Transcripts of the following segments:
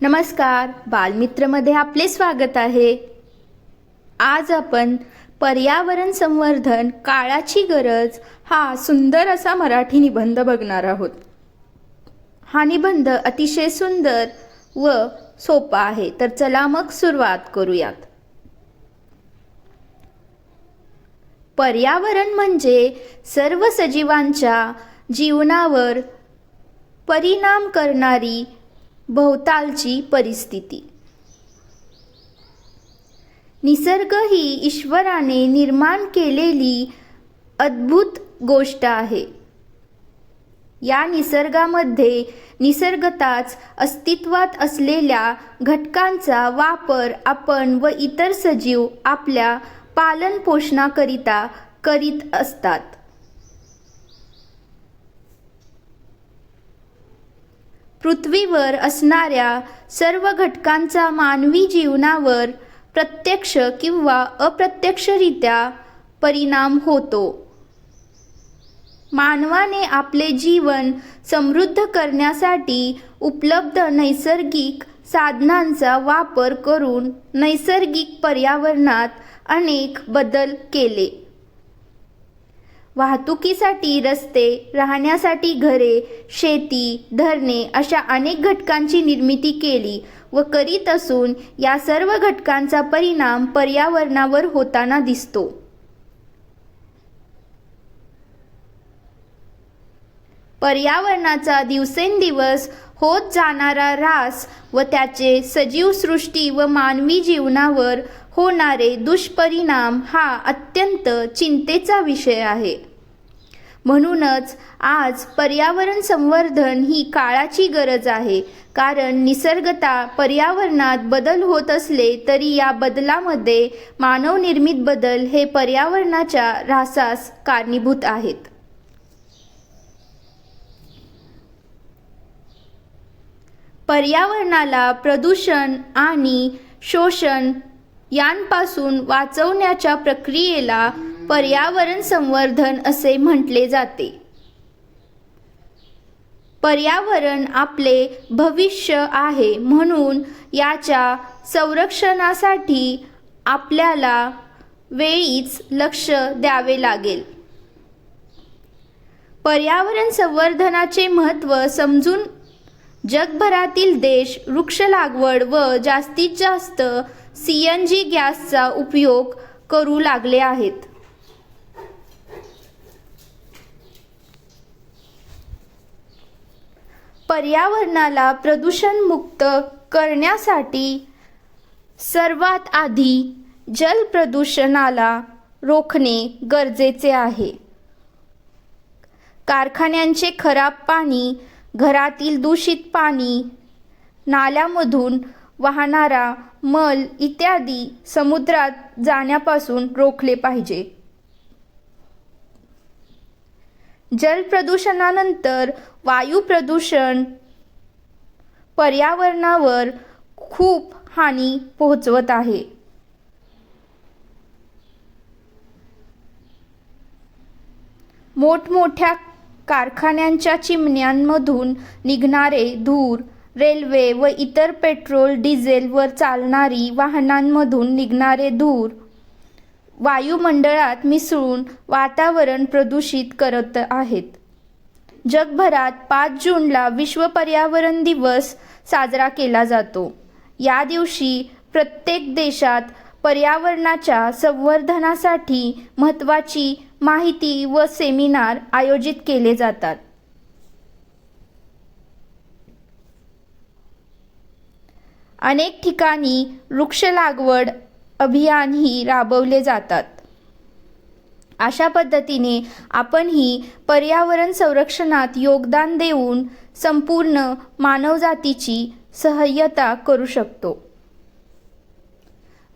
नमस्कार. बालमित्रमध्ये आपले स्वागत आहे. आज आपण पर्यावरण संवर्धन काळाची गरज हा सुंदर असा मराठी निबंध बघणार आहोत. हा निबंध अतिशय सुंदर व सोपा आहे. तर चला मग सुरुवात करूयात. पर्यावरण म्हणजे सर्व सजीवांच्या जीवनावर परिणाम करणारी भोवतालची परिस्थिती. निसर्ग ही ईश्वराने निर्माण केलेली अद्भुत गोष्ट आहे. या निसर्गामध्ये निसर्गताच अस्तित्वात असलेल्या घटकांचा वापर आपण व इतर सजीव आपल्या पालनपोषणाकरिता करीत असतात. पृथ्वीवर असणाऱ्या सर्व घटकांचा मानवी जीवनावर प्रत्यक्ष किंवा अप्रत्यक्षरित्या परिणाम होतो. मानवाने आपले जीवन समृद्ध करण्यासाठी उपलब्ध नैसर्गिक साधनांचा वापर करून नैसर्गिक पर्यावरणात अनेक बदल केले. वाहतुकीसाठी रस्ते राहण्यासाठी घरे शेती धरणे अशा अनेक घटकांची निर्मिती केली व करीत असून या सर्व घटकांचा परिणाम पर्यावरणावर होताना दिसतो. पर्यावरणाचा दिवसेंदिवस होत जाणारा ऱ्हास व त्याचे सजीवसृष्टी व मानवी जीवनावर होणारे दुष्परिणाम हा अत्यंत चिंतेचा विषय आहे. म्हणूनच आज पर्यावरण संवर्धन ही काळाची गरज आहे. कारण निसर्गता पर्यावरणात बदल होत असले तरी या बदलामध्ये मानवनिर्मित बदल हे पर्यावरणाच्या ऱ्हासास कारणीभूत आहेत. पर्यावरणाला प्रदूषण आणि शोषण यांपासून वाचवण्याच्या प्रक्रियेला पर्यावरण संवर्धन असे म्हटले जाते. पर्यावरण आपले भविष्य आहे म्हणून याच्या संरक्षणासाठी आपल्याला वेळीच लक्ष द्यावे लागेल. पर्यावरण संवर्धनाचे महत्त्व समजून जगभरातील देश वृक्ष लागवड व जास्तीत जास्त सी एन जी गॅसचा उपयोग करू लागले आहेत. पर्यावरणाला प्रदूषणमुक्त करण्यासाठी सर्वात आधी जल प्रदूषणाला रोखणे गरजेचे आहे. कारखान्यांचे खराब पाणी घरातील दूषित पाणी नाल्यामधून वाहणारा मल इत्यादी समुद्रात जाण्यापासून रोखले पाहिजे. जलप्रदूषणानंतर वायू प्रदूषण पर्यावरणावर खूप हानी पोहोचवत आहे. मोठमोठ्या कारखान्यांच्या चिमण्यांमधून निघणारे धूर रेल्वे व इतर पेट्रोल डिझेलवर चालणारी वाहनांमधून निघणारे धूर वायुमंडळात मिसळून वातावरण प्रदूषित करत आहेत. जगभरात पाच जूनला विश्व पर्यावरण दिवस साजरा केला जातो. या दिवशी प्रत्येक देशात पर्यावरणाच्या संवर्धनासाठी महत्त्वाची माहिती व सेमिनार आयोजित केले जातात. अनेक ठिकाणी वृक्ष लागवड अभियानही राबवले जातात. अशा पद्धतीने आपणही पर्यावरण संरक्षणात योगदान देऊन संपूर्ण मानवजातीची सहाय्यता करू शकतो.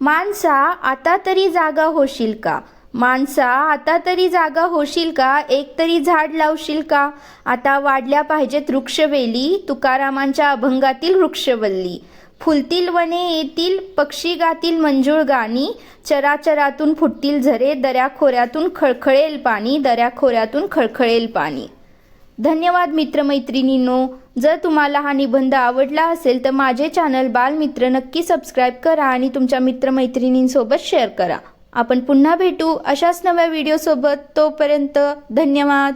माणसा आता तरी जागा होशील का? माणसा आता तरी जागा होशील का? एक तरी झाड लावशील का? आता वाढल्या पाहिजेत वृक्षवेली तुकारामांच्या अभंगातील वृक्षवल्ली. फुलतील वने येतील पक्षी गातील मंजूळ गाणी चराचरातून फुटतील झरे दऱ्याखोऱ्यातून खळखळेल पाणी दऱ्याखोऱ्यातून खळखळेल पाणी. धन्यवाद मित्रमैत्रिणींनो. जर तुम्हाला हा निबंध आवडला असेल तर माझे चॅनल बालमित्र नक्की सबस्क्राईब करा आणि तुमच्या मित्रमैत्रिणींसोबत शेअर करा. आपण पुन्हा भेटू अशाच नव्या व्हिडिओसोबत. तोपर्यंत धन्यवाद.